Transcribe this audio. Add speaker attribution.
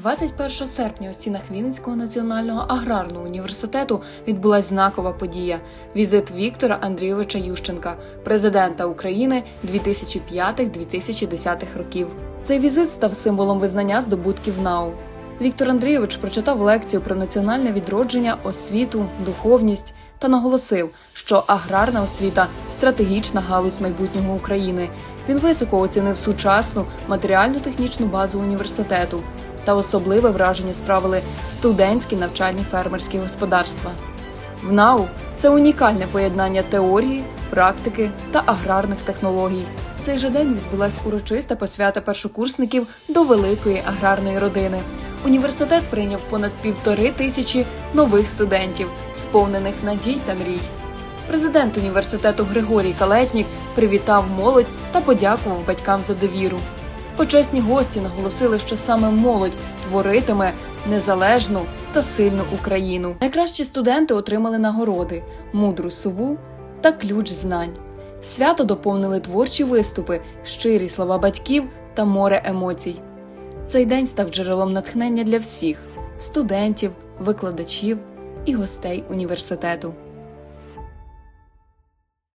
Speaker 1: 21 серпня у стінах Вінницького національного аграрного університету відбулась знакова подія візит Віктора Андрійовича Ющенка, президента України 2005-2010 років. Цей візит став символом визнання здобутків НАУ. Віктор Андрійович прочитав лекцію про національне відродження, освіту, духовність та наголосив, що аграрна освіта стратегічна галузь майбутнього України. Він високо оцінив сучасну матеріально-технічну базу університету та особливе враження справили студентські навчальні фермерські господарства. В НАУ це унікальне поєднання теорії, практики та аграрних технологій. Цей же день відбулася урочиста посвята першокурсників до великої аграрної родини. Університет прийняв понад півтори тисячі нових студентів, сповнених надій та мрій. Президент університету Григорій Калетнік привітав молодь та подякував батькам за довіру. Почесні гості наголосили, що саме молодь творитиме незалежну та сильну Україну. Найкращі студенти отримали нагороди, мудру сову та ключ знань. Свято доповнили творчі виступи, щирі слова батьків та море емоцій. Цей день став джерелом натхнення для всіх студентів, викладачів і гостей університету.